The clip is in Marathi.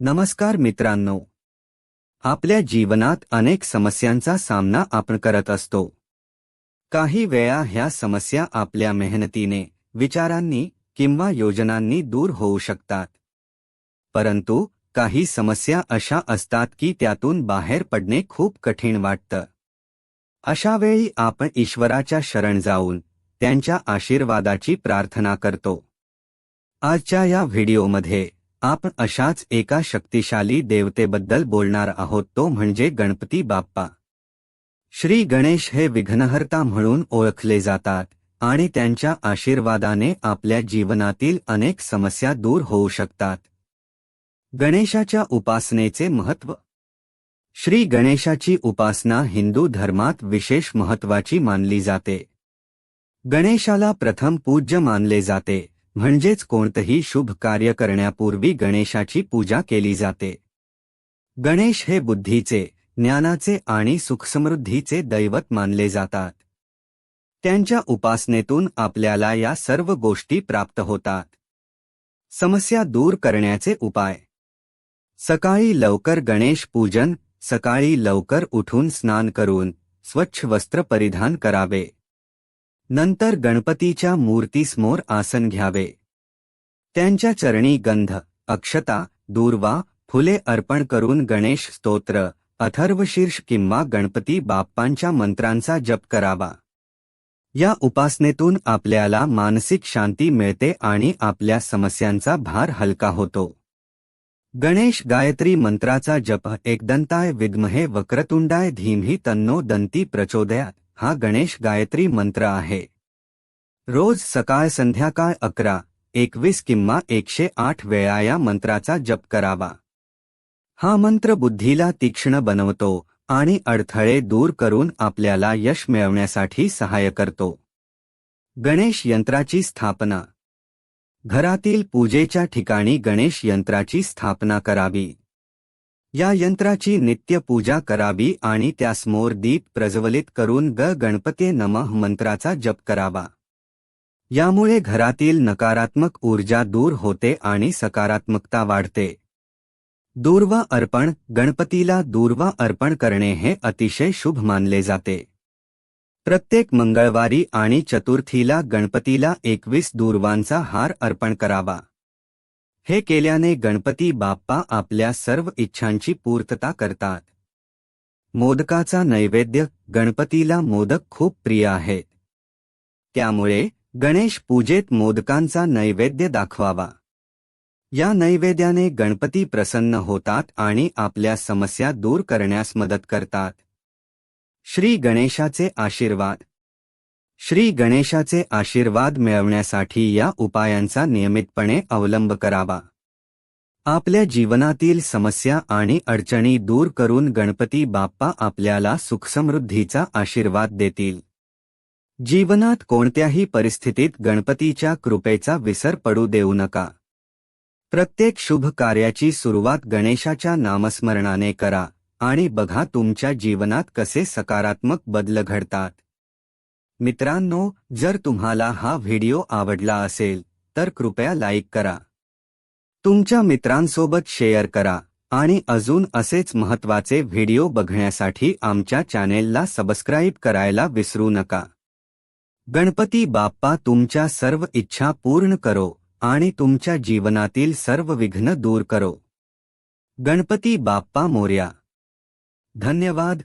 नमस्कार मित्रांनो. आपल्या जीवनात अनेक समस्यांचा सामना आपण करत असतो. काही वेळा ह्या समस्या आपल्या मेहनतीने विचारांनी किंवा योजनांनी दूर होऊ शकतात. परंतु काही समस्या अशा असतात की त्यातून बाहेर पडणे खूप कठीण वाटतं. अशा वेळी आपण ईश्वराच्या शरण जाऊन त्यांच्या आशीर्वादाची प्रार्थना करतो. आजच्या या व्हिडिओमध्ये आपण अशाच एका शक्तिशाली देवतेबद्दल बोलणार आहोत तो म्हणजे गणपती बाप्पा. श्री गणेश हे विघ्नहर्ता म्हणून ओळखले जातात आणि त्यांच्या आशीर्वादाने आपल्या जीवनातील अनेक समस्या दूर होऊ शकतात. गणेशाच्या उपासनेचे महत्त्व. श्री गणेशाची उपासना हिंदू धर्मात विशेष महत्त्वाची मानली जाते. गणेशाला प्रथम पूज्य मानले जाते. म्हणजेच कोणतंही शुभ कार्य करण्यापूर्वी गणेशाची पूजा केली जाते. गणेश हे बुद्धीचे ज्ञानाचे आणि सुखसमृद्धीचे दैवत मानले जातात. त्यांच्या उपासनेतून आपल्याला या सर्व गोष्टी प्राप्त होतात. समस्या दूर करण्याचे उपाय. सकाळी लवकर गणेश पूजन सकाळी लवकर उठून स्नान करून स्वच्छ वस्त्र परिधान करावे. नंतर गणपतीच्या मूर्तीसमोर आसन घ्यावे. त्यांच्या चरणी गंध अक्षता दूर्वा फुले अर्पण करून गणेश स्तोत्र अथर्वशीर्ष किंवा गणपती बाप्पांच्या मंत्रांचा जप करावा. या उपासनेतून आपल्याला मानसिक शांती मिळते आणि आपल्या समस्यांचा भार हलका होतो. गणेश गायत्री मंत्राचा जप एकदंताय विद्महे वक्रतुंडाय धीमही तन्नो दंती प्रचोदयात. हा गणेश गायत्री मंत्र आहे. रोज सकाळ संध्याकाळ अकरा एकवीस किंवा एकशे आठ वेळा या मंत्राचा जप करावा. हा मंत्र बुद्धीला तीक्ष्ण बनवतो आणि अडथळे दूर करून आपल्याला यश मिळवण्यासाठी सहाय्य करतो. गणेश यंत्राची स्थापना. घरातील पूजेच्या ठिकाणी गणेश यंत्राची स्थापना करावी. या यंत्राची नित्य पूजा करावी आणि त्यासमोर दीप प्रज्वलित करून ग गणपते नमः मंत्राचा जप करावा. यामुळे घरातील नकारात्मक ऊर्जा दूर होते आणि सकारात्मकता वाढते. दूर्वा अर्पण गणपतीला दूर्वा अर्पण करणे हे अतिशय शुभ मानले जाते. प्रत्येक मंगळवारी आणि चतुर्थीला गणपतीला एकवीस दूर्वांचा हार अर्पण करावा. हे केल्याने गणपती बाप्पा आपल्या सर्व इच्छांची पूर्तता करतात. मोदकाचा नैवेद्य गणपतीला मोदक खूप प्रिय आहेत. त्यामुळे गणेश पूजेत मोदकांचा नैवेद्य दाखवावा. या नैवेद्याने गणपती प्रसन्न होतात आणि आपल्या समस्या दूर करण्यास मदत करतात. श्री गणेशाचे आशीर्वाद. श्री गणेशाचे आशीर्वाद मिळवण्यासाठी या उपायांचा नियमितपणे अवलंब करावा. आपल्या जीवनातील समस्या आणि अडचणी दूर करून गणपती बाप्पा आपल्याला सुखसमृद्धीचा आशीर्वाद देतील. जीवनात कोणत्याही परिस्थितीत गणपतीच्या कृपेचा विसर पडू देऊ नका. प्रत्येक शुभ कार्याची सुरुवात गणेशाच्या नामस्मरणाने करा आणि बघा तुमच्या जीवनात कसे सकारात्मक बदल घडतात. मित्रांनो जर तुम्हाला हा व्हिडिओ आवडला असेल तर कृपया लाईक करा. तुमच्या मित्रांसोबत शेअर करा आणि अजून असेच महत्त्वाचे व्हिडिओ बघण्यासाठी आमच्या चॅनेलला सबस्क्राईब करायला विसरू नका. गणपती बाप्पा तुमच्या सर्व इच्छा पूर्ण करो आणि तुमच्या जीवनातील सर्व विघ्न दूर करो. गणपती बाप्पा मोर्या. धन्यवाद.